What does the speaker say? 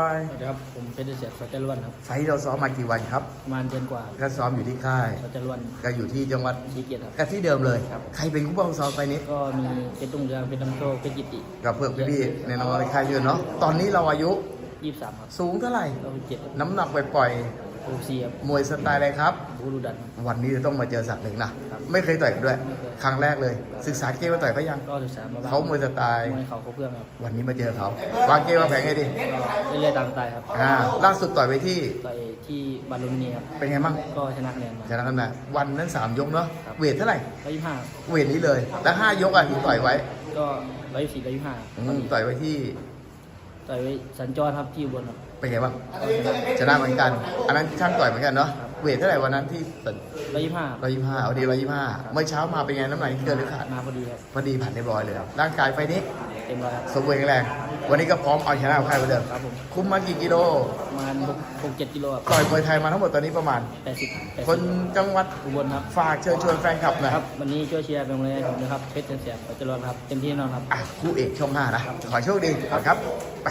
สวัสดีครับ ผมเพชรเสียดสจรวนครับไฟท์เราซ้อมมากี่วันครับ ประมาณเดือนกว่าก็ซ้อมอยู่ที่ค่าย สจรวนก็อยู่ที่จังหวัดชีเกียรติครับ ก็ที่เดิมเลย ครับ ใครเป็นผู้บังซ้อมไฟนี้ก็มีเพชรตุ้งเรืองเพชรน้ำโชคเพชรกิติกับเพื่อนพี่ๆในน้องในค่ายเยอะเนาะ ตอนนี้เราอายุยี่สิบสามครับ สูงเท่าไหร่ เราเป็นเจ็ดน้ำหนักปล่อยโอซีครับๆมวยสไตล์อะไรครับ บูรุดันครับวันนี้จะต้องมาเจอสักดิ์หนึ่งนะครับไม่เคยต่อยกันด้วยไม่เคยครั้งแรกเลย ศึกษาเกมมาต่อยเขายัง ก็ศึกษามาบ้างเขามวยสไตล์มวยเขาเขาเพื่อนครับ วันนี้มาเจอเขาวางเกมวางแผนไงดีก็เรื่อยๆตามสไตล์ครับ อ่า ล่าสุดต่อยไปที่ ต่อยที่บาลูมินีครับ เป็นไงบ้าง ก็ชนะคะแนนมาชนะกันนะวันนั้นสามยกเนาะครับเวทเท่าไหร่ร้อยยี่ห้าเวทนี้เลย แล้วห้ายกอะที่ต่อยไว้ ก็ร้อยสี่ร้อยยี่ห้าอืมต่อยไว้ที่ ต่อยไว้สัญจรครับที่อุบลครับเป็นไงบ้างก็ชนะชนะเหมือนกัน อันนั้นช่างต่อยเหมือนกันเนาะเวทเท่าไหร่วันนั้นที่ร้อยยี่ห้าร้อยยี่ห้าเอาดีร้อยยี่ห้าเมื่อเช้ามาเป็นไงน้ำหนักเกินหรือขาดมาพอดีครับพอดีผ่านเรียบร้อยเลยร่างกายไฟนี้เต็มร้อยครับสมบูรณ์แข็งแรงวันนี้ก็พร้อมเอาชนะกับใครเหมือนเดิมครับผมคุมมากี่กิโลประมาณหกหกเจ็ดกิโลครับต่อยมวยไทยมาทั้งหมดตอนนี้ประมาณแปดสิบแปดคนสิบจังหวัดอุบลครับฝากเชิญชวนแฟนคลับหน่อยครับวันนี้ช่วยเชียร์เป็นกำลังใจให้ผมนะครับเพชรเสียงปัจจุบันครับเต็มที่แน่นอนครับอะคู่เอกช่องห้านะขอโชคดีครับไป